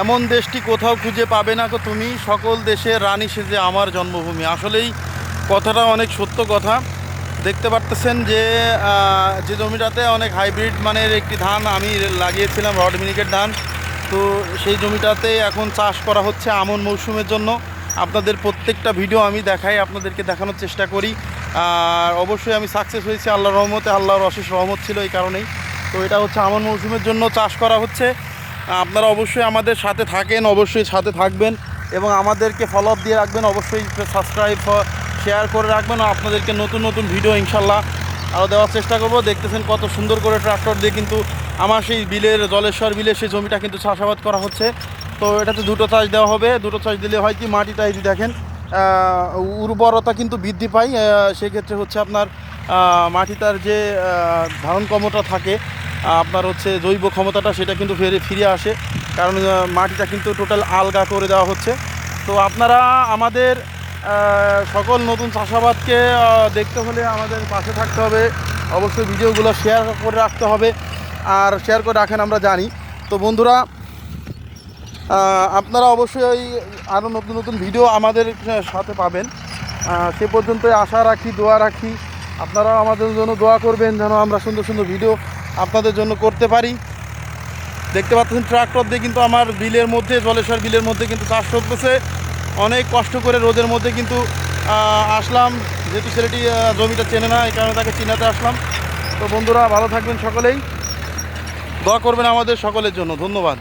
এমন দেশটি কোথাও খুঁজে পাবে না গো তুমি। সকল দেশের রানী সেজে আমার জন্মভূমি। আসলেই কথাটা অনেক সত্য কথা। দেখতে পারতেছেন যে যে জমিটাতে অনেক হাইব্রিড মানের একটি ধান আমি লাগিয়েছিলাম, রড মিনিকেট ধান। তো সেই জমিটাতে এখন চাষ করা হচ্ছে আমন মৌসুমের জন্য। আপনাদের প্রত্যেকটা ভিডিও আমি দেখাই, আপনাদেরকে দেখানোর চেষ্টা করি। আর অবশ্যই আমি সাকসেস হয়েছি আল্লাহর রহমতে। আল্লাহর অশেষ রহমত ছিল এই কারণেই। তো এটা হচ্ছে আমন মৌসুমের জন্য চাষ করা হচ্ছে। আপনারা অবশ্যই আমাদের সাথে থাকেন, অবশ্যই সাথে থাকবেন এবং আমাদেরকে ফলো আপ দিয়ে রাখবেন, অবশ্যই সাবস্ক্রাইব শেয়ার করে রাখবেন আপনাদেরকে নতুন নতুন ভিডিও ইনশাল্লাহ আরও দেওয়ার চেষ্টা করব। দেখতেছেন কত সুন্দর করে ট্রাক্টর দিয়ে কিন্তু আমার সেই বিলের, জলেশ্বর বিলের সেই জমিটা কিন্তু চাষাবাদ করা হচ্ছে। তো এটাতে দুটো চাষ দেওয়া হবে। দুটো চাষ দিলে হয় কি মাটিটা এই যে দেখেন উর্বরতা কিন্তু বৃদ্ধি পায়। সেক্ষেত্রে হচ্ছে আপনার মাটিটার যে ধারণ ক্ষমতা থাকে আপনার হচ্ছে জৈব ক্ষমতাটা সেটা কিন্তু ফিরে ফিরে আসে। কারণ মাটিটা কিন্তু টোটাল আলগা করে দেওয়া হচ্ছে। তো আপনারা আমাদের সকল নতুন চাষাবাদকে দেখতে হলে আমাদের পাশে থাকতে হবে। অবশ্যই ভিডিওগুলো শেয়ার করে রাখতে হবে। আর শেয়ার করে রাখেন আমরা জানি। তো বন্ধুরা আপনারা অবশ্যই আরও নতুন নতুন ভিডিও আমাদের সাথে পাবেন। সে পর্যন্তই আশা রাখি, দোয়া রাখি। আপনারাও আমাদের জন্য দোয়া করবেন, যেন আমরা সুন্দর সুন্দর ভিডিও আপনাদের জন্য করতে পারি। দেখতে পাচ্ছেন ট্রাক্টর দিয়ে কিন্তু আমার বিলের মধ্যে, জলেশ্বর বিলের মধ্যে কিন্তু চাষ করতেছে অনেক কষ্ট করে রোদের মধ্যে কিন্তু আসলাম। যেহেতু ছেলেটি জমিটা চেনে না, এই কারণে তাকে চিনাতে আসলাম। তো বন্ধুরা, ভালো থাকবেন সকলেই। দোয়া করবেন আমাদের সকলের জন্য। ধন্যবাদ।